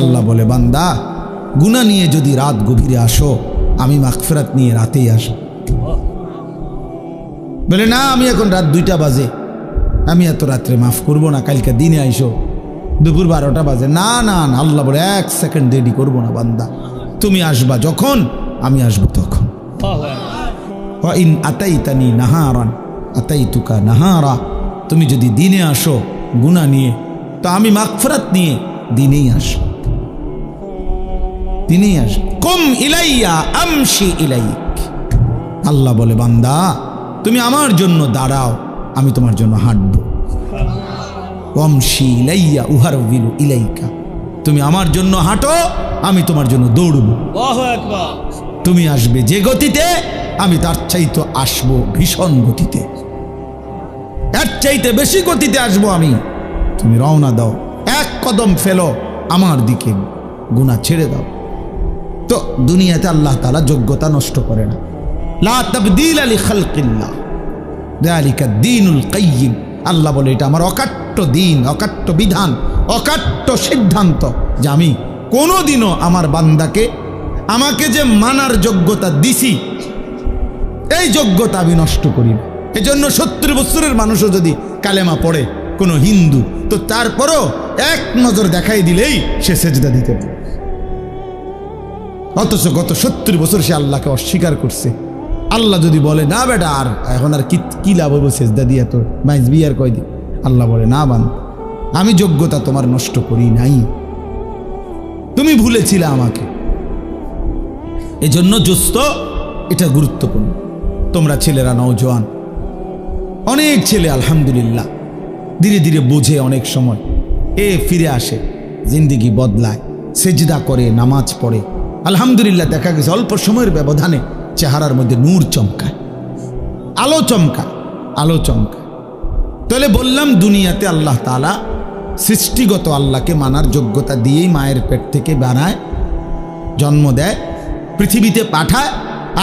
আল্লাহ বলে, বান্দা গুণা নিয়ে যদি রাত গভীরে আসো, আমি মাগফেরাত নিয়ে রাতেই আসো বলে, না, আমি এখন রাত দুইটা বাজে। আমি এত রাত্রে মাফ করব না, কালকে দিনে আইসো। দুপুর বারোটা বাজে। না না না, আল্লাহ বলে, এক সেকেন্ড দেরি করব না, বান্দা। তুমি আসবা যখন, আমি আসব তখন। ইন আতাইতানি নাহারান, আতাইতুকা নাহারা। তুমি যদি দিনে আসো গুণা নিয়ে, তো আমি মাগফরাত নিয়ে দিনেই আসো দিনেই আসো কম ইলাইয়া আমশি ইলাইক। আল্লাহ বলে বান্দা তুমি আমার জন্য দাঁড়াও আমি তোমার জন্য হাঁটবো। অমশি ইলাইয়া উহার বিলু ইলাইকা। তুমি আমার জন্য হাঁটো আমি তোমার জন্য দৌড়বো। তুমি আসবে যে গতিতে আমি তার চাইতে আসব ভীষণ গতিতে। এর চাইতে বেশি গতিতে আসব আমি। তুমি রওনা দাও এক কদম ফেলো আমার দিকে গুণা ছেড়ে দাও। তো দুনিয়াতে আল্লাহ তালা যোগ্যতা নষ্ট করে না। লা তাবদিল আলী খালকিল্লাহ। দালিকা দিনুল কাইয়িম আল্লাহ বলে, এটা আমার অকাট্য দিন অকাট্য বিধান, অকাট্য সিদ্ধান্ত যে আমি কোনোদিনও আমার বান্দাকে, আমাকে যে মানার যোগ্যতা দিছি, এই যোগ্যতা আমি নষ্ট করি না। এজন্য সত্তর বছরের মানুষও যদি কালেমা পড়ে কোনো হিন্দু, তো তারপরও এক নজর দেখাই দিলেই সে সেজদা দিতে পারে। অথচ গত সত্তর বছর সে আল্লাহকে অস্বীকার করছে। আল্লাহ যদি বলে, না বেটা, আর এখন আর কি কি লাভ হব সেজদা দিয়ে তো মাইজ বিয়ার কয় দি আল্লাহ বলে, না বান আমি যোগ্যতা তোমার নষ্ট করি নাই। তুমি ভুলেছিলে আমাকে। এজন্য জোস্ত এটা গুরুত্বপূর্ণ। তোমরা ছেলেরা নওজোয়ান অনেক ছেলে, আলহামদুলিল্লাহ, ধীরে ধীরে বোঝে অনেক সময়। এ ফিরে আসে, জিন্দিগি বদলায়, সেজদা করে, নামাজ পড়ে। আলহামদুলিল্লাহ, দেখা গেছে অল্প সময়ের ব্যবধানে চেহারার মধ্যে নূর চমকায়। আলো চমকায় আলো চমকায়। তাহলে বললাম, দুনিয়াতে আল্লাহ তালা সৃষ্টিগত আল্লাহকে মানার যোগ্যতা দিয়েই মায়ের পেট থেকে বানায়, জন্ম দেয়, পৃথিবীতে পাঠায়,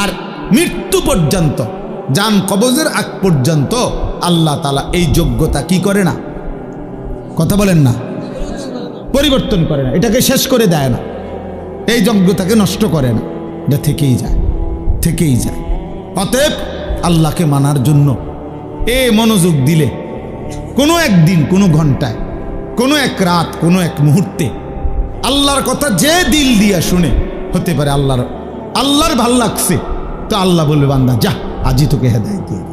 আর মৃত্যু পর্যন্ত, যান কবজের আগ পর্যন্ত আল্লাহ তালা এই যোগ্যতা কি করে না? কথা বলেন না। পরিবর্তন করে না। এটাকে শেষ করে দেয় না। এই যোগ্যতাকে নষ্ট করে না। এটা থেকেই যায় থেকেই যায়। অতএব আল্লাহকে মানার জন্য এ মনোযোগ দিলে কোনো একদিন, কোনো ঘন্টায়, কোনো এক রাত, কোনো এক মুহূর্তে আল্লাহর কথা যে দিল দিয়া শুনে হতে পারে আল্লাহর আল্লাহর ভালো লাগছে, তো আল্লাহ বলবে, বান্দা, যা আজই তোকে হেদায় দিয়ে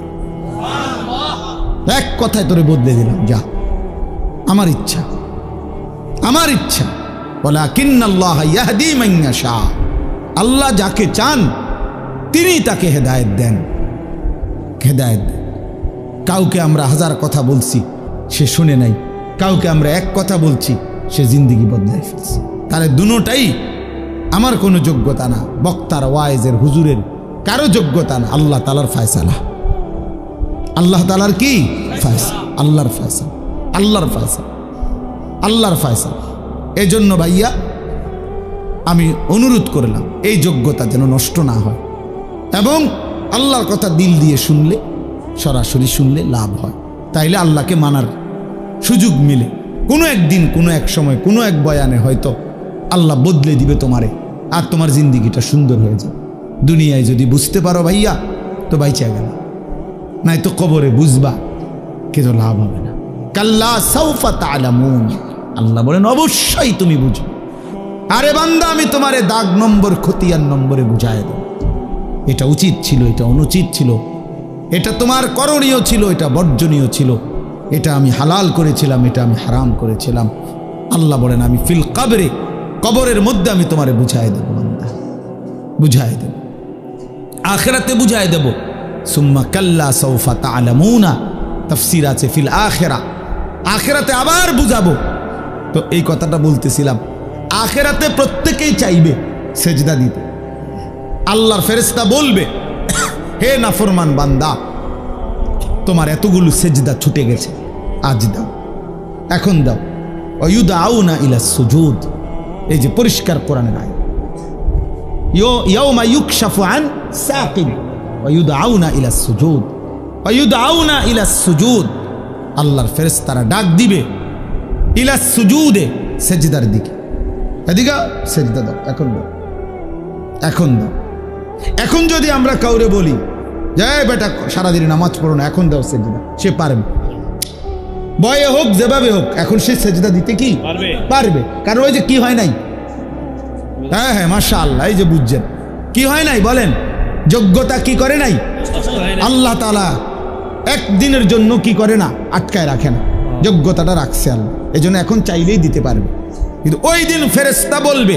এক কথায় তোরে বদলে দিলাম, যা। আমার ইচ্ছা আমার ইচ্ছা। শাহ আল্লাহ যাকে চান, তিনি তাকে হেদায়েত দেন। হেদায়েত। দেন কাউকে আমরা হাজার কথা বলছি, সে শুনে নাই। কাউকে আমরা এক কথা বলছি, সে জিন্দিগি বদলাই ফেলছে। তাহলে দুটাই আমার কোনো যোগ্যতা না। বক্তার, ওয়াইজের, হুজুরের কারও যোগ্যতা না। আল্লাহ তালার ফায়সালা। আল্লাহ তালার কি? ফায়সা আল্লাহর ফায়সা আল্লাহর ফায়সা আল্লাহর ফায়সা এই জন্য ভাইয়া, আমি অনুরোধ করলাম, এই যোগ্যতা যেন নষ্ট না হয়। এবং আল্লাহর কথা দিল দিয়ে শুনলে, সরাসরি শুনলে লাভ হয়। তাইলে আল্লাহকে মানার সুযোগ মিলে। কোনো একদিন, কোনো এক সময়, কোনো এক বয়ানে হয়তো আল্লাহ বদলে দিবে তোমারে, আর তোমার জিন্দিগিটা সুন্দর হয়ে যাবে। দুনিয়ায় যদি বুঝতে পারো ভাইয়া, তো বাইচা গেল। নাই তো কবরে বুঝবা, কিন্তু লাভ হবে না। কাল্লা সৌফা তালামুন আল্লাহ বলেন, অবশ্যই তুমি বুঝো। আরে বান্দা, আমি তোমারে দাগ নম্বর, খতিয়ান নম্বরে বুঝায় দেব। এটা উচিত ছিল, এটা অনুচিত ছিল। এটা তোমার করণীয় ছিল, এটা বর্জনীয় ছিল। এটা আমি হালাল করেছিলাম, এটা আমি হারাম করেছিলাম। আল্লাহ বলেন, আমি ফিল কাবরে, কবরের মধ্যে আমি তোমারে বুঝাই দেব, বান্দা। বুঝায় দেব। আখেরাতে বুঝায় দেব। সুম্মা কাল্লা সৌফা তা তালামুনা তফসির আছে ফিল আখেরা। আখেরাতে আবার বুঝাবো। তো এই কথাটা বলতেছিলাম। আখেরাতে প্রত্যেকেই চাইবে সেজদা দিতে। আল্লাহর ফেরেস্তা বলবে, হে নাফরমান বান্দা, তোমার এতগুলো সেজদা ছুটে গেছে, আজ দাও। এখন দাও। অয়ুদা আউ না ইলা সুজুদ। এই যে পরিষ্কার কোরআনের আয় আন সাকিন। ওয়ুদআউনা ইলা সুজুদ। ওয়ুদআউনা ইলা সুজুদ। আল্লাহর ফেরেশতারা ডাক দিবে ইলা সুজুদে। সেজদার দিকে। এদিকে সেজদা দাও। এখন দাও। এখন দাও। এখন যদি আমরা কাউরে বলি যে বেটা সারাদিন নামাজ পড়ো না এখন দাও সেজদা সে পারবে। বয়ে হোক যেভাবে হোক এখন সে সেজদা দিতে কি? পারবে। পারবে। কারণ ওই যে কি হয় নাই? হ্যাঁ হ্যাঁ মাশা আল্লাহ এই যে বুঝছেন। কি হয় নাই বলেন? যোগ্যতা কি করে নাই? আল্লাহ তালা একদিনের জন্য কি করে না? আটকায় রাখে না। যোগ্যতাটা রাখছে আল্লাহ। এই জন্য এখন চাইলেই দিতে পারবে। কিন্তু ওই দিন ফেরেস্তা বলবে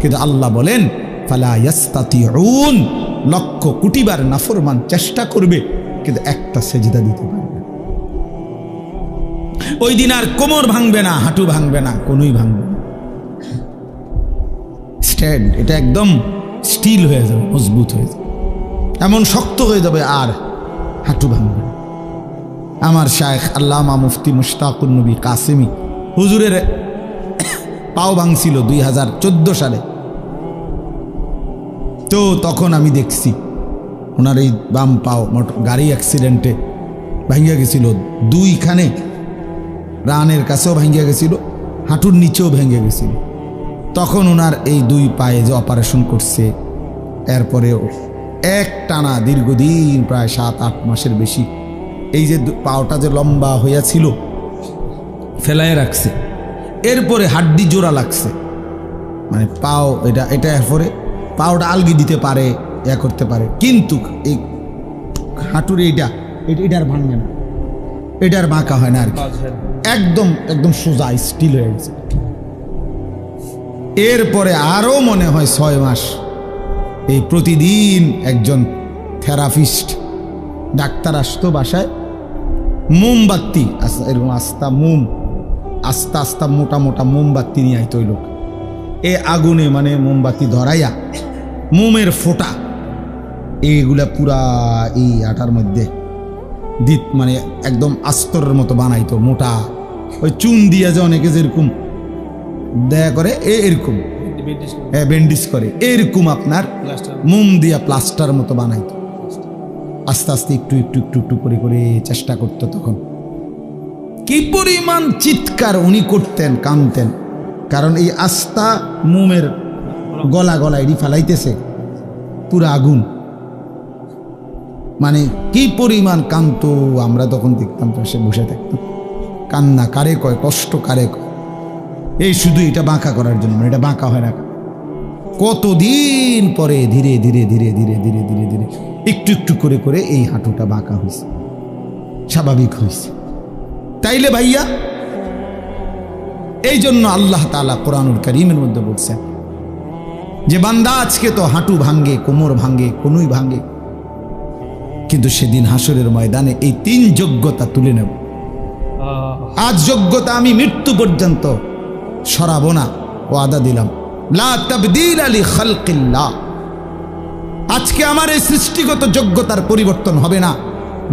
কিন্তু আল্লাহ বলেন, ফালা লক্ষ কুটিবার নাফরমান চেষ্টা করবে, কিন্তু একটা সেজদা দিতে পারবে। ওই দিন আর কোমর ভাঙবে না, হাঁটু ভাঙবে না, কোনোই ভাঙবে না। স্ট্যান্ড এটা একদম স্টিল হয়ে যাবে, মজবুত হয়ে যাবে। এমন শক্ত হয়ে যাবে আর হাঁটু ভাঙবে আমার শায়েখ আল্লামা মুফতি মুশতাকুর নবী কাসেমি। হুজুরের পাও ভাঙছিল দুই হাজার চোদ্দ সালে। তো তখন আমি দেখছি, ওনার এই বাম পাও গাড়ি অ্যাক্সিডেন্টে ভাঙ্গিয়া গেছিল। দুইখানে রানের কাছেও ভাঙ্গিয়া গেছিল, হাঁটুর নিচেও ভেঙে গেছিল। তখন ওনার এই দুই পায়ে যে অপারেশন করছে, এরপরেও এক টানা দীর্ঘদিন প্রায় সাত আট মাসের বেশি এই যে পাওটা যে লম্বা হইয়াছিল ফেলায় রাখছে। এরপরে হাড্ডি জোড়া লাগছে। মানে পাও এটা এটা এরপরে পাওটা আলগি দিতে পারে ইয়া করতে পারে। কিন্তু এই হাঁটুর এইটা এটা এটা আর ভাঙবে না। এটা আর বাঁকা হয় না আর কি। একদম একদম সোজা স্টিল হয়ে গেছে। এরপরে আরও মনে হয় ছয় মাস এই প্রতিদিন একজন থেরাপিস্ট ডাক্তার আসতো বাসায়। মোমবাতি এরকম আস্তা মোম আস্তা আস্তা মোটা মোটা মোমবাতি নিয়ে আইতো ওই লোক। এ আগুনে মানে মোমবাতি ধরাইয়া মোমের ফোঁটা এইগুলা পুরা এই আটার মধ্যে দিত মানে একদম আস্তরের মতো বানাইতো মোটা। ওই চুন দিয়া যে অনেকে যেরকম দেয়া করে এ এরকম। হ্যাঁ ব্যান্ডিজ করে। এরকম আপনার মোম দিয়া প্লাস্টার মতো বানাইতো। আস্তে আস্তে একটু একটু একটু একটু করে করে চেষ্টা করতো তখন। কি পরিমাণ চিৎকার উনি করতেন, কানতেন। কারণ এই আস্তা মোমের গলা গলা এটি ফেলাইতেছে পুরো আগুন। মানে কি পরিমাণ কান্ত আমরা তখন দেখতাম পাশে বসে থাকতাম কান্না কারে কয়, কষ্ট কারে কয়। এই শুধু এটা বাঁকা করার জন্য এটা বাঁকা হয় না। কতদিন পরে ধীরে ধীরে ধীরে ধীরে ধীরে ধীরে ধীরে একটু একটু করে করে এই হাঁটুটা বাঁকা হয়েছে। স্বাভাবিক হয়েছে। তাইলে ভাইয়া, এই জন্য আল্লাহ তালা কোরআনুল করিমের মধ্যে বলছেন যে, বান্দা আজকে তো হাঁটু ভাঙ্গে কোমর ভাঙ্গে কোনুই ভাঙ্গে কিন্তু সেদিন হাসরের ময়দানে এই তিন যোগ্যতা তুলে নেব। আজ যোগ্যতা আমি মৃত্যু পর্যন্ত সরাবো না ও আদা দিলাম। লা তাবদিল আলী খালকিল্লাহ। আজকে আমার এই সৃষ্টিগত যোগ্যতার পরিবর্তন হবে না।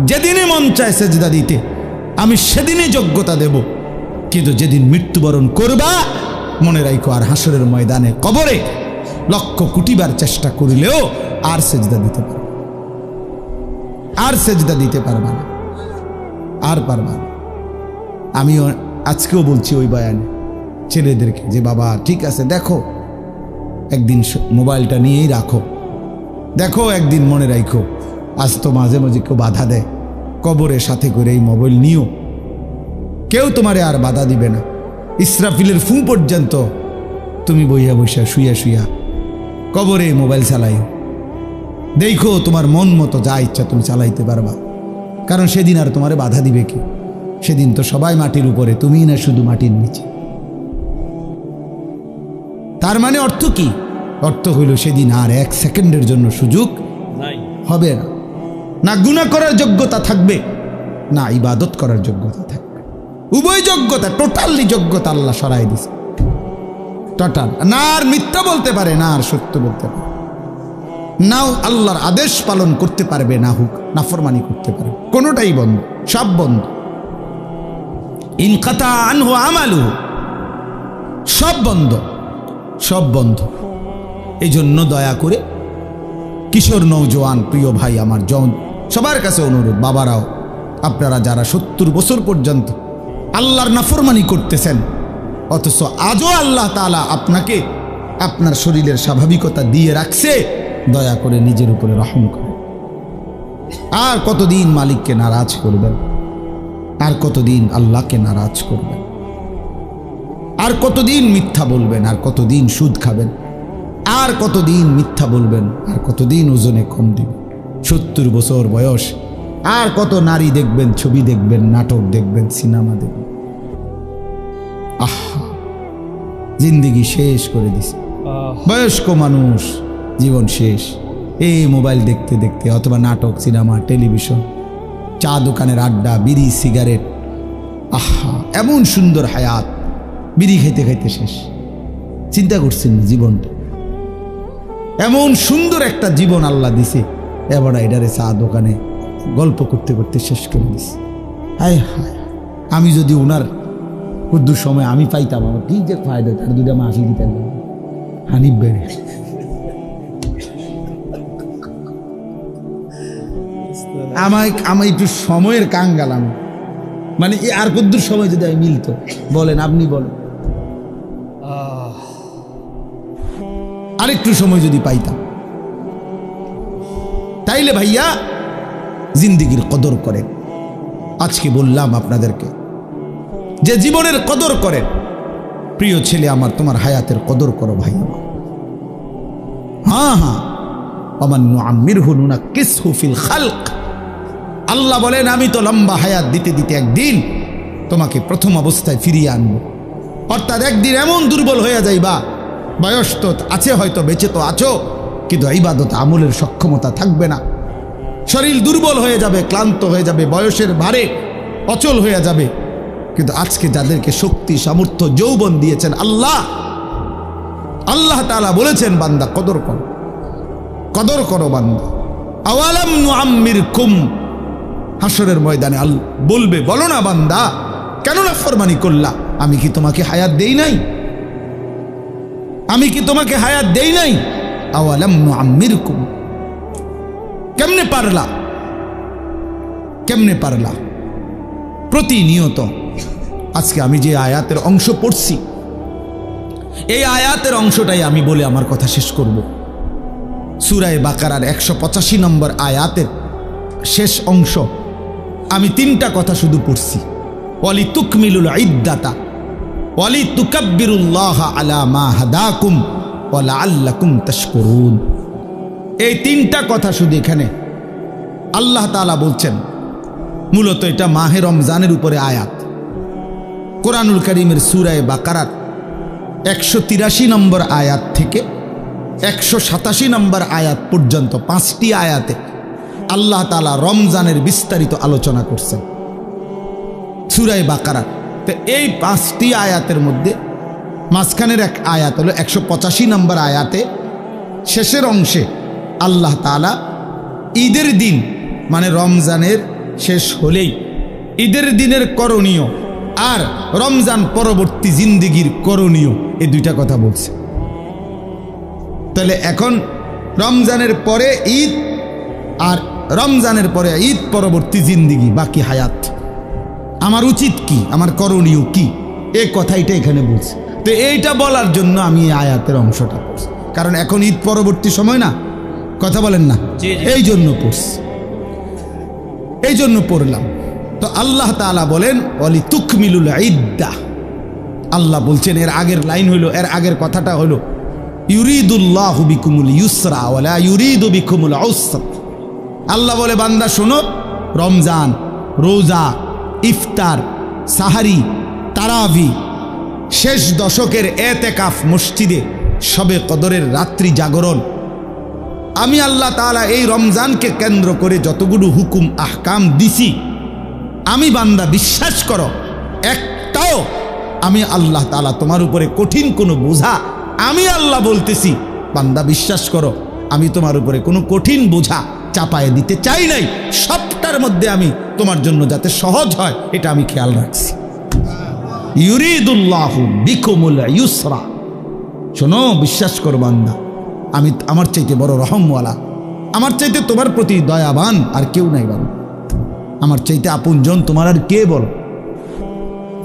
যেদিনে মন চায় সেজদা দিতে। আমি সেদিনে যোগ্যতা দেব। কিন্তু যেদিন মৃত্যুবরণ করবা, মনে রাখো আর হাসরের ময়দানে কবরে লক্ষ কুটিবার চেষ্টা করিলেও আর সেজদা দিতে পারবে আর সেজদা দিতে পারবা না। আর পারবা না। আমিও আজকেও বলছি ওই বয়ানে ছেলেদেরকে যে, বাবা, ঠিক আছে, দেখো। একদিন মোবাইলটা নিয়েই রাখো। দেখো একদিন মনে রাখো আজ তো মাঝে মাঝে কেউ বাধা দেয়। কবরের সাথে করে এই মোবাইল নিও। কেউ তোমারে আর বাধা দিবে না। ইসরাফিলের ফু পর্যন্ত তুমি বইয়া বইয়া শুইয়া শুইয়া কবরে মোবাইল চালাইও। দেখো তোমার মন মতো যা ইচ্ছা তুমি চালাইতে পারবা। কারণ সেদিন আর তোমারে বাধা দিবে কি? সেদিন তো সবাই মাটির উপরে, তুমিই না শুধু মাটির নিচে। তার মানে অর্থ কি? অর্থ হইল সেদিন আর এক সেকেন্ডের জন্য সুযোগ হবে না। না গুণা করার যোগ্যতা থাকবে না ইবাদত করার যোগ্যতা থাকবে। উভয় যোগ্যতা টোটালি যোগ্যতা আল্লাহ সরাই দিছে টোটাল না আর মিথ্যা বলতে পারে না আর সত্য বলতে পারে। নাও আল্লাহর আদেশ পালন করতে পারবে না হুক নাফরমানি করতে পারবে। কোনোটাই বন্ধ সব বন্ধ। ইনকাতা আনহু আমালু সব বন্ধ সব বন্ধ। এই জন্য দয়া করে কিশোর নৌজওয়ান প্রিয় ভাই আমার জন, সবার কাছে অনুরোধ, বাবারাও, আপনারা যারা সত্তর বছর পর্যন্ত আল্লাহর নাফরমানি করতেছেন, অথচ আজও আল্লাহ তাআলা আপনাকে আপনার শরীরের স্বাভাবিকতা দিয়ে রাখছে, দয়া করে নিজের উপরে রহম করে। আর কতদিন মালিককে নারাজ করবেন? আর কতদিন আল্লাহকে নারাজ করবেন? আর কতদিন মিথ্যা বলবেন? আর কতদিন সুদ খাবেন? আর কতদিন মিথ্যা বলবেন? আর কতদিন ওজনে কম দিবেন সত্তর বছর বয়স। আর কত নারী দেখবেন, ছবি দেখবেন, নাটক দেখবেন, সিনেমা দেখবেন? আহা, জিন্দিগি শেষ করে দিছে। বয়স্ক মানুষ, জীবন শেষ। এই মোবাইল দেখতে দেখতে, অথবা নাটক, সিনেমা, টেলিভিশন, চা দোকানের আড্ডা, বিড়ি, সিগারেট। আহা, এমন সুন্দর হায়াত, বিড়ি খাইতে খাইতে শেষ। চিন্তা করছেন জীবনটা? এমন সুন্দর একটা জীবন আল্লাহ দিছে। এবার এটারে চা দোকানে গল্প করতে করতে শেষ করে দিছে। হায় হায়, আমি যদি ওনার কুদ্দু সময় আমি পাইতাম, আমার কি যে ফায়দা, তার দুটা মাসি দিতেন হানিফ বেড়ে। আমায় আমার একটু সময়ের কাঙ্গাল আমি। মানে আর কদ্দুর সময় যদি আমি মিলতো, বলেন, আপনি বলেন। আরেকটু সময় যদি পাইতাম তাইলে ভাইয়া, জিন্দিগির কদর করেন। আজকে বললাম আপনাদেরকে যে জীবনের কদর করেন। প্রিয় ছেলে আমার, তোমার হায়াতের কদর করো ভাই আমার। হ্যাঁ হ্যাঁ। অমান্য আমির হুনুনা কিস হুফিল খালক। আল্লাহ বলেন, আমি তো লম্বা হায়াত দিতে দিতে একদিন তোমাকে প্রথম অবস্থায় ফিরিয়ে আনব। অর্থাৎ একদিন এমন দুর্বল হয়ে যাইবা বয়স তো আছে হয়তো, বেঁচে তো আছো। কিন্তু ইবাদত, আমলের সক্ষমতা থাকবে না। শরীর দুর্বল হয়ে যাবে, ক্লান্ত হয়ে যাবে, বয়সের ভারে অচল হয়ে যাবে। কিন্তু আজকে যাদেরকে শক্তি, সামর্থ্য, যৌবন দিয়েছেন আল্লাহ আল্লাহ তালা বলেছেন, বান্দা, কদর করো। কদর করো বান্দা। আওয়ালাম হাসরের ময়দানে আল বলবে, বলো না বান্দা কেন না ফরমানি করলা, আমি কি তোমাকে হায়াত দেই নাই? আমি কি তোমাকে হায়াত দেই নাই? আওয়ালাম কেমনে পারলা? কেমনে পারলা? প্রতিনিয়ত আজকে আমি যে আয়াতের অংশ পড়ছি, এই আয়াতের অংশটাই আমি বলে আমার কথা শেষ করব। সুরায় বাকারার একশো পঁচাশি নম্বর আয়াতের শেষ অংশ আমি তিনটা কথা শুধু পড়ছি। ওয়ালি তুকমিলুল ইদ্দাতা ওয়ালি তুকাব্বিরুল্লাহ আলা মা হাদাকুম ওয়ালা আল্লাকুম তাশকুরুন। এই তিনটা কথা শুধু এখানে আল্লাহ তাআলা বলছেন, মূলত এটা মাহে রমজানের উপরে আয়াত। কোরআনুল করিমের সুরায় বাকারাত একশো তিরাশি নম্বর আয়াত থেকে একশো সাতাশি নম্বর আয়াত পর্যন্ত পাঁচটি আয়াতে আল্লাহ তালা রমজানের বিস্তারিত আলোচনা করছেন। সুরায় বাকারাত তো এই পাঁচটি আয়াতের মধ্যে মাঝখানের এক আয়াত হলো একশো পঁচাশি নম্বর আয়াতে শেষের অংশে আল্লাহ তালা ঈদের দিন মানে রমজানের শেষ হলেই ঈদের দিনের করণীয় আর রমজান পরবর্তী জিন্দিগির করণীয় এই দুইটা কথা বলছে। তাহলে এখন রমজানের পরে ঈদ আর রমজানের পরে ঈদ পরবর্তী জিন্দিগি, বাকি হায়াত আমার উচিত কি? আমার করণীয় কি? এই কথাইটা এখানে বলছে। তো এইটা বলার জন্য আমি এই আয়াতের অংশটা পড়ছি। কারণ এখন ঈদ পরবর্তী সময় না? কথা বলেন না। এই জন্য পড়ছি। এই জন্য পড়লাম। তো আল্লাহ তাআলা বলেন অলি তুকমিলুল ইদ্দা। আল্লাহ বলছেন এর আগের লাইন হইল এর আগের কথাটা হলো ইউরিদুল্লাহ বিকুমুল ইউসরা ইউরিদু বিকুমুল আল্লাহ বলে বান্দা শোনো রমজান রোজা ইফতার, সাহারি তারাভি শেষ দশকের এতেকাফ মসজিদে সবে কদরের রাত্রি জাগরণ। আমি আল্লাহ তাআলা এই রমজানকে কেন্দ্র করে যতগুলো হুকুম, আহকাম দিছি, আমি বান্দা বিশ্বাস করো, একটাও আমি আল্লাহ তালা তোমার উপরে কঠিন কোনো বোঝা আমি আল্লাহ বলতেছি। বান্দা বিশ্বাস করো, আমি তোমার উপরে কোনো কঠিন বোঝা চাপায় দিতে চাই নাই। সবটার মধ্যে আমি তোমার জন্য যাতে সহজ হয়, এটা আমি খেয়াল রাখছি। ইউরিদুল্লাহ বিকুমুল ইউসরা। শোনো, বিশ্বাস কর বান্দা, আমি আমার চাইতে বড় রহমওয়ালা। আমার চাইতে তোমার প্রতি দয়াবান আর কেউ নাই বাবা আমার চাইতে আপনজন তোমার আর কে বলো?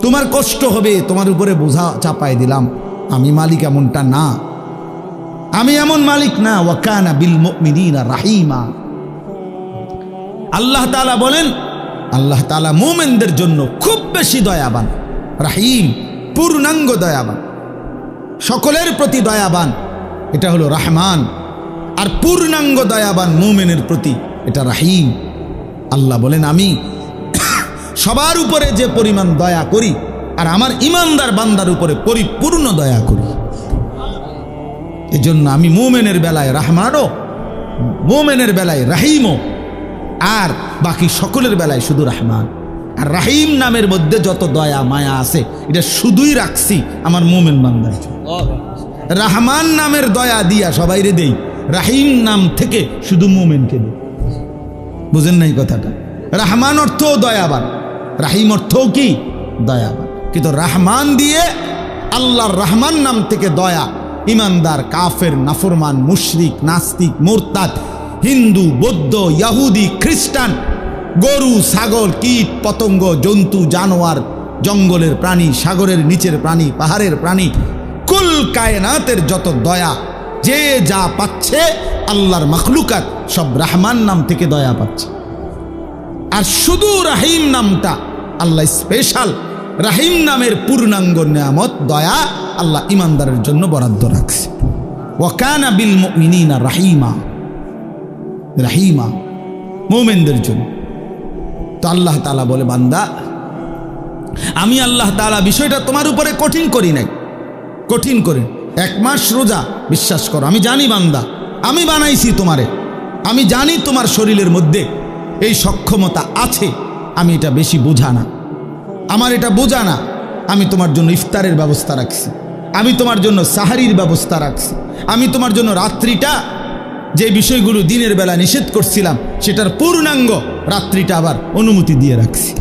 তোমার কষ্ট হবে, তোমার উপরে বোঝা চাপাই দিলাম। আমি মালিক এমনটা না। আমি এমন মালিক না ওয়াকানা বিল মুমিনিনা রাহিমা। আল্লাহ তাআলা বলেন আল্লাহ তালা মোমেনদের জন্য খুব বেশি দয়াবান, রাহিম, পূর্ণাঙ্গ দয়াবান, সকলের প্রতি দয়াবান, এটা হলো রহমান, আর পূর্ণাঙ্গ দয়াবান মোমেনের প্রতি এটা রাহিম। আল্লাহ বলেন, আমি সবার উপরে যে পরিমাণ দয়া করি, আর আমার ইমানদার বান্দার উপরে পরিপূর্ণ দয়া করি। এজন্য আমি মোমেনের বেলায় রাহমানও, মোমেনের বেলায় রাহিমও আর বাকি সকলের বেলায় শুধু রাহমান। আর রাহিম নামের মধ্যে যত দয়া, মায়া আছে, এটা শুধুই রাখছি আমার মোমেন বান্দার। রাহমান নামের দয়া দিয়া সবাইরে দেই, রাহিম নাম থেকে শুধু মোমেনকে দেই। বুঝেন নাই কথাটা? রাহমান অর্থও দয়াবান, রাহিম অর্থও কি? দয়াবান। কিন্তু রাহমান দিয়ে আল্লাহর রহমান নাম থেকে দয়া, ইমানদার, কাফের, নাফরমান, মুশরিক, নাস্তিক, মোরতাদ হিন্দু, বৌদ্ধ, ইয়াহুদি, খ্রিস্টান, গরু, ছাগল, কীট, পতঙ্গ, জন্তু, জানোয়ার, জঙ্গলের প্রাণী, সাগরের নিচের প্রাণী, পাহাড়ের প্রাণী, কুল কায়নাতের যত দয়া, যে যা পাচ্ছে আল্লাহর মখলুকাত, সব রাহমান নাম থেকে দয়া পাচ্ছে। আর শুধু রাহিম নামটা আল্লাহ স্পেশাল রাহিম নামের পূর্ণাঙ্গ নিয়ামত, দয়া আল্লাহ ইমানদারের জন্য বরাদ্দ রাখছে। ওয়াকানা বিল মুমিনিনা রাহিমা। রাহিমা, মোমেনদের জন্য। তো আল্লাহ তালা বলে, বান্দা, আমি আল্লাহ তালা বিষয়টা তোমার উপরে কঠিন করি নাই। কঠিন করে। এক মাস রোজা, বিশ্বাস করো, আমি জানি বান্দা, আমি বানাইছি তোমারে। আমি জানি তোমার শরীরের মধ্যে এই সক্ষমতা আছে, আমি এটা বেশি বোঝা না। আমার এটা বোঝা না, আমি তোমার জন্য ইফতারের ব্যবস্থা রাখছি। আমি তোমার জন্য সাহারির ব্যবস্থা রাখছি। আমি তোমার জন্য রাত্রিটা যে বিষয়গুলো দিনের বেলা নিষেধ করছিলাম, সেটার পূর্ণাঙ্গ রাত্রিটা আবার অনুমতি দিয়ে রাখছি।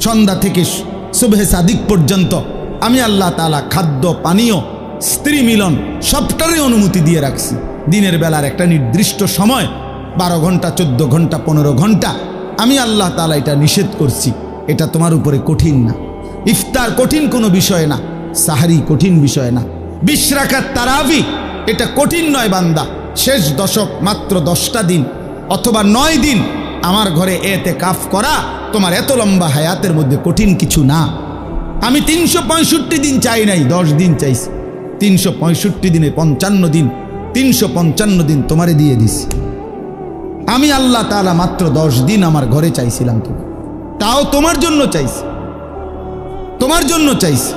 সন্ধ্যা থেকে শুভে সাদিক পর্যন্ত আমি আল্লাহ তালা খাদ্য, পানীয়, স্ত্রী মিলন সবটারই অনুমতি দিয়ে রাখছি। দিনের বেলার একটা নির্দিষ্ট সময়, বারো ঘণ্টা, চোদ্দ ঘণ্টা, পনেরো ঘণ্টা আমি আল্লাহ তালা এটা নিষেধ করছি। এটা তোমার উপরে কঠিন না। ইফতার কঠিন কোনো বিষয় না, সাহারি কঠিন বিষয় না। বিশ্রাকার তারাবি এটা কঠিন নয় বান্দা। শেষ দশক মাত্র দশটা দিন, অথবা নয় দিন আমার ঘরে এতে কাফ করা তোমার এত লম্বা হায়াতের মধ্যে কঠিন কিছু না। আমি তিনশো পঁয়ষট্টি দিন চাই নাই, দশ দিন চাইছি। তিনশো পঁয়ষট্টি দিনে পঞ্চান্ন দিন, তিনশো পঞ্চান্ন দিন তোমারে দিয়ে দিছি। আমি আল্লাহ তাআলা মাত্র দশ দিন আমার ঘরে চাইছিলাম তো তাও তোমার জন্য চাইছি। তোমার জন্য চাইছি।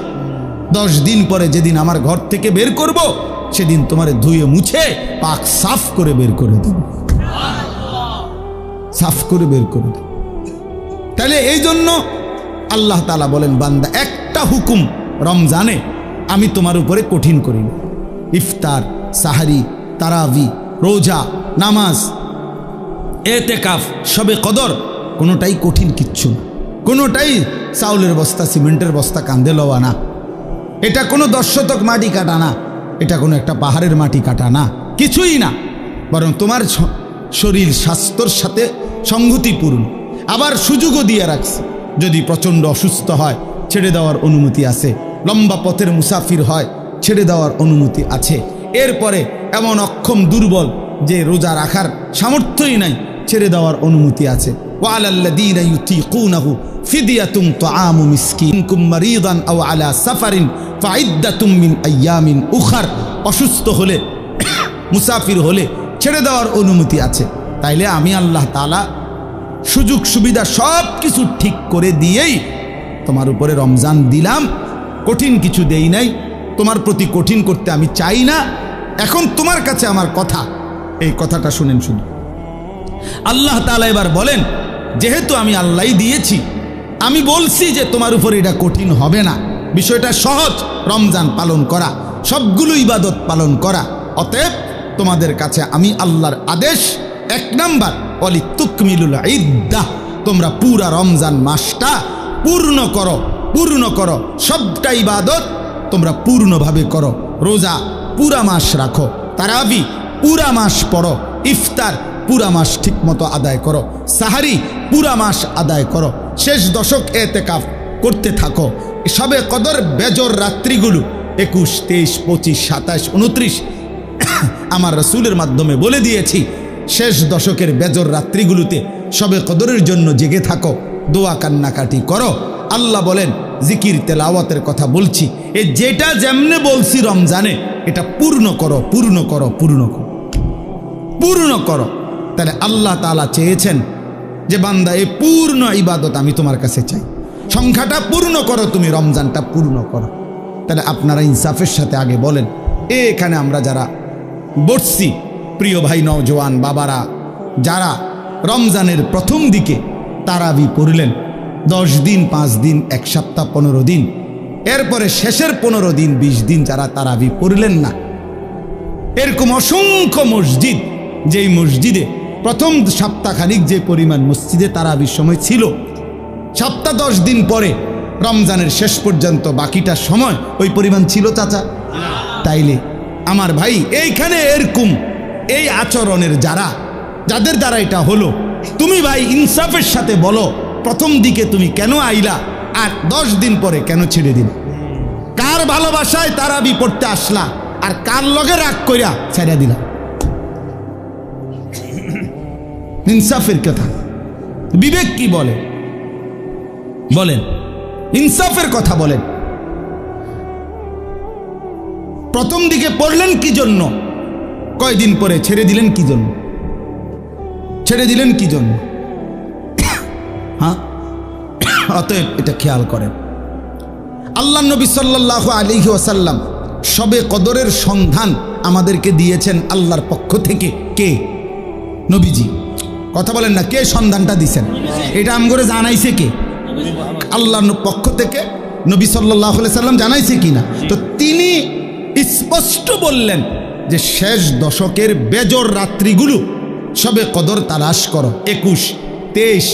দশ দিন পরে যেদিন আমার ঘর থেকে বের করব সেদিন তোমারে ধুয়ে মুছে পাক সাফ করে বের করে দেব। সাফ করে বের করে দেব। তাহলে এই জন্য আল্লাহ তালা বলেন, বান্দা, একটা হুকুম রমজানে আমি তোমার উপরে কঠিন করিনি ইফতার, সাহারি, তারাবি, রোজা, নামাজ এতে কাফ সবে কদর, কোনোটাই কঠিন কিচ্ছু না। কোনোটাই চাউলের বস্তা, সিমেন্টের বস্তা কান্দে লওয়া না। এটা কোনো দশ মাটি কাটা না। এটা কোনো একটা পাহাড়ের মাটি কাটা না, কিছুই না। বরং তোমার শরীর স্বাস্থ্যর সাথে সংহতিপূর্ণ আবার সুযোগও দিয়ে রাখছে। যদি প্রচণ্ড অসুস্থ হয়, ছেড়ে দেওয়ার অনুমতি আছে। লম্বা পথের মুসাফির হয়, ছেড়ে দেওয়ার অনুমতি আছে। এরপরে এমন অক্ষম দুর্বল যে রোজা রাখার সামর্থ্যই নাই, ছেড়ে দেওয়ার অনুমতি আছে। ওয়ালাল্লাযীনা ইউতীকুনাহু ফিদিয়াতুন তুআমু মিসকিন কুম আলা সাফারিন মিন আইয়ামিন উখার। অসুস্থ হলে, মুসাফির হলে ছেড়ে দেওয়ার অনুমতি আছে। তাইলে আমি আল্লাহ তাআলা সুযোগ সুবিধা সব কিছু ঠিক করে দিয়েই তোমার উপরে রমজান দিলাম। কঠিন কিছু দেই নাই। তোমার প্রতি কঠিন করতে আমি চাই না। এখন তোমার কাছে আমার কথা। এই কথাটা শুনেন শুধু। আল্লাহ তাআলা এবার বলেন, যেহেতু আমি আল্লাহ দিয়েছি, আমি বলছি যে তোমার উপর এটা কঠিন হবে না। বিষয়টা সহজ। রমজান পালন করা, সবগুলো ইবাদত পালন করা। অতএব তোমাদের কাছে আমি আল্লাহর আদেশ, এক নাম্বার অলি তুকমিলুল ইদ্দাহ তোমরা পুরা রমজান মাসটা পূর্ণ করো পূর্ণ করো। সবটা ইবাদত তোমরা পূর্ণভাবে করো। রোজা পুরা মাস রাখো, তারাবি পুরা মাস পড়ো, ইফতার পুরা মাস ঠিক মতো আদায় করো, সাহারি পুরা মাস আদায় করো, শেষ দশক এতে কাফ করতে থাকো সবে কদর বেজর রাত্রিগুলো। একুশ, তেইশ, পঁচিশ, সাতাশ, উনত্রিশ। আমার রসুলের মাধ্যমে বলে দিয়েছি, শেষ দশকের বেজর রাত্রিগুলোতে সবে কদরের জন্য জেগে থাকো, দোয়া কান্নাকাটি করো। আল্লাহ বলেন, জিকির, তেলাওয়াতের কথা বলছি। এ যেটা যেমনে বলছি রমজানে, এটা পূর্ণ করো পূর্ণ করো পূর্ণ করো। পূর্ণ করো। তাহলে আল্লাহ তালা চেয়েছেন যে বান্দা, এ পূর্ণ ইবাদত আমি তোমার কাছে চাই। সংখ্যাটা পূর্ণ করো, তুমি রমজানটা পূর্ণ করো। তাহলে আপনারা ইনসাফের সাথে আগে বলেন, এখানে আমরা যারা বসছি, প্রিয় ভাই নওজোয়ান বাবারা, যারা রমজানের প্রথম দিকে তারাবি পড়লেন দশ দিন, পাঁচ দিন, এক সপ্তাহ, পনেরো দিন, এরপরে শেষের পনেরো দিন, বিশ দিন যারা তারাবি পড়লেন না, এরকম অসংখ্য মসজিদ, যেই মসজিদে প্রথম সপ্তাহখানিক যে পরিমাণ মসজিদে তারাবির সময় ছিল সপ্তাহ দশ দিন পরে রমজানের শেষ পর্যন্ত বাকিটা সময় ওই পরিমাণ ছিল, চাচা? তাইলে আমার ভাই এইখানে এরকম এই আচরণের যারা, যাদের দ্বারা এটা হলো, তুমি ভাই ইনসাফের সাথে বলো, প্রথম দিকে তুমি কেন আইলা আর দশ দিন পরে কেন ছেড়ে দিলে? কার ভালোবাসায় তারা পড়তে আসলা আর কার লগে রাগ কইরা ছেড়ে দিলা? ইনসাফের কথা। বিবেক কি বলে? বলেন। ইনসাফের কথা বলেন। প্রথম দিকে পড়লেন কি জন্য? কয়দিন পরে ছেড়ে দিলেন কি জন্য? ছেড়ে দিলেন কি জন্য? হ্যাঁ? অতএব এটা খেয়াল করেন। আল্লাহ নবী সাল্লাহ আলিহি ওসাল্লাম সবে কদরের সন্ধান আমাদেরকে দিয়েছেন আল্লাহর পক্ষ থেকে। কে? নবীজি। কথা বলেন না, কে সন্ধানটা দিছেন? এটা আম করে জানাইছে কে? আল্লাহর পক্ষ থেকে নবী সাল্লাহ সাল্লাম জানাইছে কি না তো তিনি স্পষ্ট বললেন যে শেষ দশকের বেজর রাত্রিগুলো সবে কদর তালাশ করো। একুশ তেইশ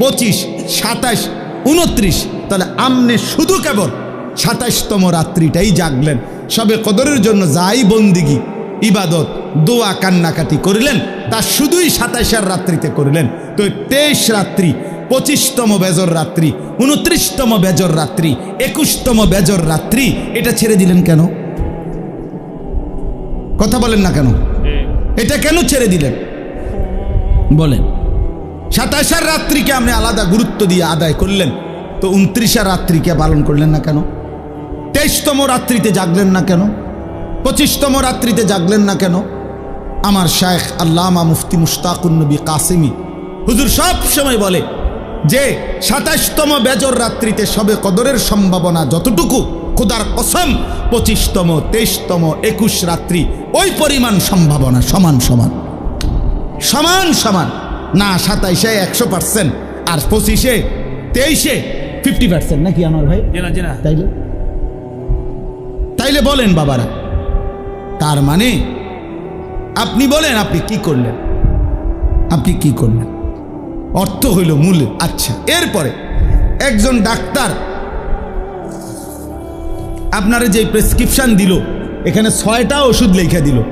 পঁচিশ সাতাশ উনত্রিশ তাহলে আমনে শুধু কেবল সাতাশতম রাত্রিটাই জাগলেন। সবে কদরের জন্য যাই বন্দিগি ইবাদত দোয়া কান্নাকাটি করিলেন তা শুধুই সাতাশের রাত্রিতে করিলেন। তো তেইশ রাত্রি পঁচিশতম বেজর রাত্রি, উনত্রিশতম বেজর রাত্রি, একুশতম বেজর রাত্রি, এটা ছেড়ে দিলেন কেন? কথা বলেন না কেন? এটা কেন ছেড়ে দিলেন? বলেন, সাতাশের রাত্রিকে আপনি আলাদা গুরুত্ব দিয়ে আদায় করলেন, তো উনত্রিশের রাত্রিকে পালন করলেন না কেন? তেইশতম রাত্রিতে জাগলেন না কেন? পঁচিশতম রাত্রিতে জাগলেন না কেন? আমার শায়েখ আল্লামা মুফতি মুশতাকুন্নবী কাসিমি, হুজুর সব সময় বলে যে সাতাশতম বেজর রাত্রিতে সবে কদরের সম্ভাবনা যতটুকু খুদার কসম পঁচিশতম তেইশতম একুশ রাত্রি ওই পরিমাণ সম্ভাবনা সমান সমান। সমান সমান। না সাতাইশে একশো পার্সেন্ট আর পঁচিশে তেইশে ফিফটি পার্সেন্ট নাকি আমার ভাই? জেনা জেনা। তাইলে? তাইলে বলেন বাবারা তার মানে আপনি বলেন আপনি কি করলেন? আপনি কি করলেন? অর্থ হইল মূল। আচ্ছা এরপরে একজন ডাক্তার আপনারা যে প্রেসক্রিপশন দিল, এখানে ছয়টা ওষুধ লিখে দিল।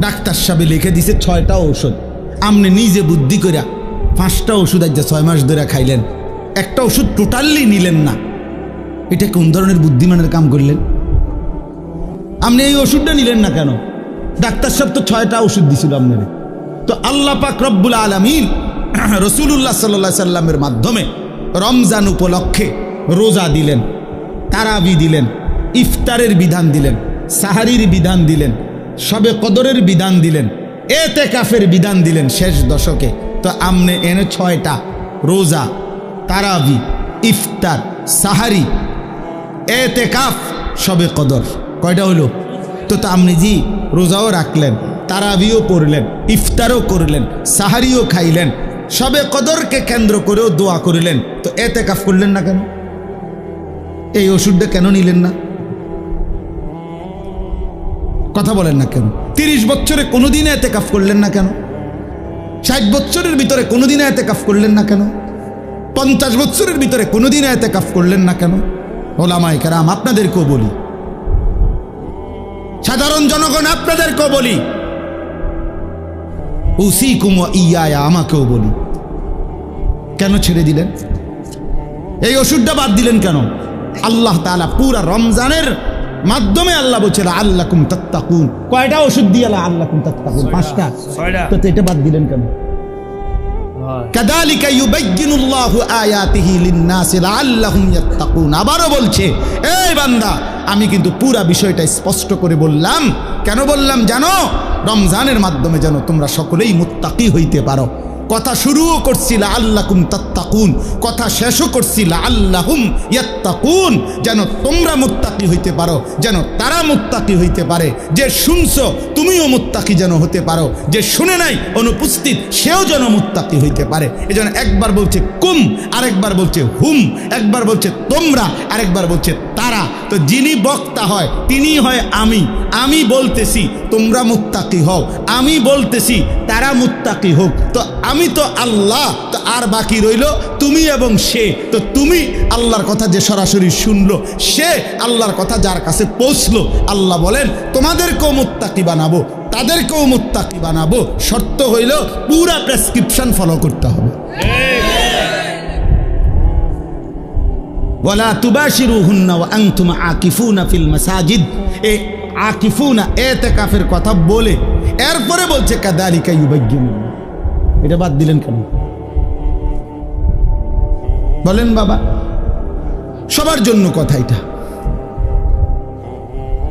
ডাক্তার সাহেব লিখে দিছে ছয়টা ওষুধ। আপনি নিজে বুদ্ধি করিয়া পাঁচটা ওষুধ আজ ছয় মাস ধরে খাইলেন। একটা ওষুধ টোটালি নিলেন না। এটা কোন ধরনের বুদ্ধিমানের কাম করলেন? আপনি এই ওষুধটা নিলেন না কেন? ডাক্তার সাহেব তো ছয়টা ওষুধ দিছিল আপনার। তো আল্লাহ পাক রব্বুল আলমিন রসুল্লাহ সাল্লা সাল্লামের মাধ্যমে রমজান উপলক্ষে রোজা দিলেন, তারাবি দিলেন, ইফতারের বিধান দিলেন, সাহারির বিধান দিলেন, সবে কদরের বিধান দিলেন এতে কাফের বিধান দিলেন শেষ দশকে। তো আমনে এনে ছয়টা রোজা, তারাবি, ইফতার, সাহারি এতে কাফ সবে কদর। কয়টা হলো? তো তো আপনি জি, রোজাও রাখলেন, তারাবিও পড়লেন ইফতারও করলেন, সাহারিও খাইলেন সবে কদরকে কেন্দ্র করেও দোয়া করিলেন। তো এতে কাফ করলেন না কেন? এই ওষুধটা কেন নিলেন না? কথা বলেন না কেন? তিরিশ বছরে কোনোদিনে এতে কাফ করলেন না কেন? ষাট বছরের ভিতরে কোনোদিনে এতে কাফ করলেন না কেন? পঞ্চাশ বছরের ভিতরে কোনোদিনে এতে কাফ করলেন না কেন? ওলামাই কারাম, আপনাদেরকেও বলি। সাধারণ জনগণ, আপনাদেরকেও বলি। উসি কুমো ইয়ায়া, আমাকেও বলি। কেন ছেড়ে দিলেন? এই ওষুধটা বাদ দিলেন কেন? আল্লাহ তাআলা পুরা রমজানের মাধ্যমে আল্লাহ বলছিল আল্লাহ কুম তাত্তাকুন। কয়টা ওষুধ দিয়ে আল্লাহ আল্লাহ কুম তাত্তাকুন পাঁচটা তো এটা বাদ দিলেন কেন? কাদালিকা ইউবাইয়িনুল্লাহু আয়াতিহি লিন-নাসি লাআল্লাহুম ইয়াত্তাকুন। আবারও বলছে এই বান্দা আমি কিন্তু পুরা বিষয়টা স্পষ্ট করে বললাম। কেন বললাম? জানো রমজানের মাধ্যমে যেন তোমরা সকলেই মুত্তাকি হইতে পারো। কথা শুরুও করছিল আল্লাকুম তাত্তাকুন। কথা শেষও করছিল আল্লাহুম ইয়াত্তাকুন। যেন তোমরা মুত্তাকি হইতে পারো, যেন তারা মুত্তাকি হইতে পারে। যে শুনছো, তুমিও মুত্তাকি যেন হতে পারো। যে শুনে নাই, অনুপস্থিত, সেও যেন মুত্তাকি হইতে পারে। এজন্য একবার বলছে কুম, আরেকবার বলছে হুম, একবার বলছে তোমরা, আরেকবার বলছে তো যিনি বক্তা হয় তিনি হয় আমি। আমি বলতেছি, তোমরা মুত্তাকি হও। আমি বলতেছি, তারা মুত্তাকি হোক। তো আমি তো আল্লাহ, তো আর বাকি রইল তুমি এবং সে। তো তুমি আল্লাহর কথা যে সরাসরি শুনলো, সে আল্লাহর কথা যার কাছে পৌঁছলো। আল্লাহ বলেন, তোমাদেরকেও মুত্তাকি বানাবো, তাদেরকেও মুত্তাকি বানাবো। শর্ত হইল, পুরা প্রেসক্রিপশন ফলো করতে হবে। ওয়ালা তুবাশিরুহুন্না ওয়া আনতুম আকিফুনা ফিল মাসাজিদ। এ আকিফুনা এতেকাফের কথা বলে, এরপরে বলছে, কাদালিকা ইউবাইয়িনুল্লাহ এটা বাদ দিলেন কেন? বলেন বাবা, সবার জন্য কথা এটা।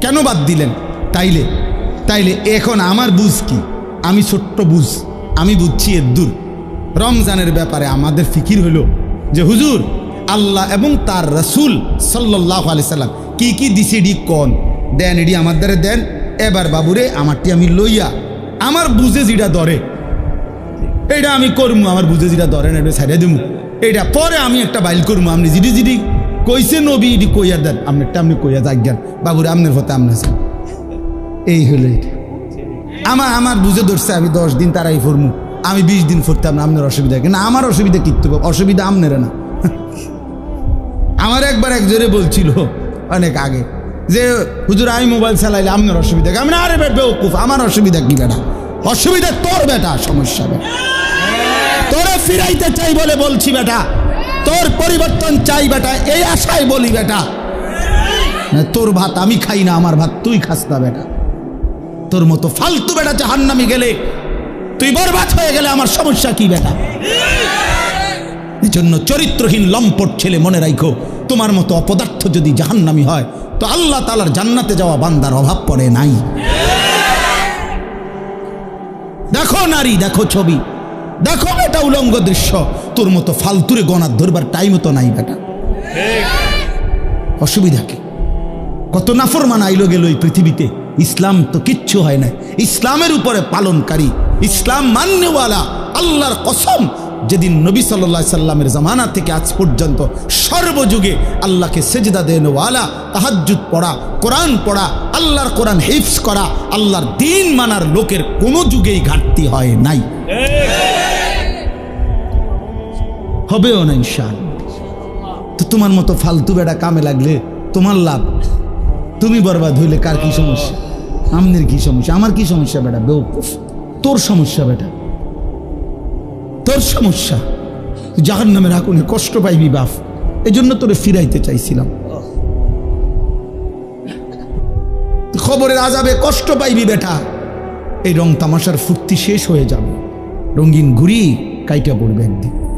কেন বাদ দিলেন? তাইলে তাইলে এখন আমার বুঝ কি? আমি ছোট্ট বুঝ, আমি বুঝছি এর দূর। রমজানের ব্যাপারে আমাদের ফিকির হলো যে, হুজুর আল্লাহ এবং তার রসুল সাল্লাহ আলি সাল্লাম। কি কি দিছে ডি কন? দেন এডি আমার দ্বারে দেন। এবার বাবুরে আমারটি আমি লইয়া, আমার বুঝে যেটা ধরে। এইটা আমি করব আমার বুঝে যেটা ধরেন এটা ছাড়ে দেবো এইটা পরে আমি একটা বাইল করব আপনি জিডি জিডি। কইছে নবী ইডি কইয়া দেন আপনি একটা আপনি কইয়া যাজ্ঞান বাবুরে আপনার হতে আপনার এই হলো এটা আমার আমার বুঝে ধরছে, আমি দশ দিন তারাই ফরমু। আমি বিশ দিন ফরতাম না আপনার অসুবিধা কি? না, আমার অসুবিধা কিত্তু অসুবিধা আপনার না। আমার একবার একজনে বলছিল, অনেক আগে, যে, হুজুর, আমি মোবাইল চালাইলে আপনার অসুবিধা? আমি না আরে বেউকুফ, আমার অসুবিধা কি বেটা? অসুবিধা তোর বেটা, সমস্যা তোরে ফিরাইতে চাই বলে বলছি বেটা। তোর পরিবর্তন চাই বেটা, এই আশায় বলি বেটা। তোর ভাত আমি খাই না, আমার ভাত তুই খাস না বেটা। তোর মতো ফালতু বেটা জাহান্নামি গেলে, তুই বরবাদ হয়ে গেলে আমার সমস্যা কি বেটা? এই জন্য চরিত্রহীন লম্পট ছেলে মনে রাখো তোমার মতো অপদার্থ যদি জাহান্নামি হয়, তো আল্লাহ তালার জান্নাতে যাওয়া বান্দার অভাব পড়ে নাই। দেখো নারী, দেখো ছবি, দেখো এটা উলঙ্গ দৃশ্য, তোর মতো ফালতুরে গণার ধরবার টাইম তো নাই বেটা। অসুবিধা কি? কত নাফরমান আইলো গেল এই পৃথিবীতে, ইসলাম তো কিচ্ছু হয় না ইসলামের উপরে পালনকারী, ইসলাম মান্যওয়ালা, আল্লাহর কসম যেদিন নবী সাল্লা সাল্লামের জামানা থেকে আজ পর্যন্ত সর্বযুগে আল্লাহকে সেজদা দেনওয়ালা তাহাজ্জুদ পড়া, কোরআন পড়া, আল্লাহর কোরআন হিফস করা, আল্লাহর দিন মানার লোকের কোনো যুগেই ঘাটতি হয় নাই। হবেও না ইনশাআল্লাহ। তো তোমার মতো ফালতু বেড়া কামে লাগলে তোমার লাভ। তুমি বরবাদ হইলে কার কি সমস্যা? আমনের কি সমস্যা? আমার কি সমস্যা বেটা বেউকুফ। তোর সমস্যা বেটা। তোর সমস্যা। জাহান নামের আগুনে কষ্ট পাইবি বাপ। জন্য তোরে ফিরাইতে চাইছিলাম। খবরের আজাবে কষ্ট পাইবি বেটা। এই রং তামাশার ফুর্তি শেষ হয়ে যাবে। রঙিন ঘুরি কাইটা পড়বে একদিন।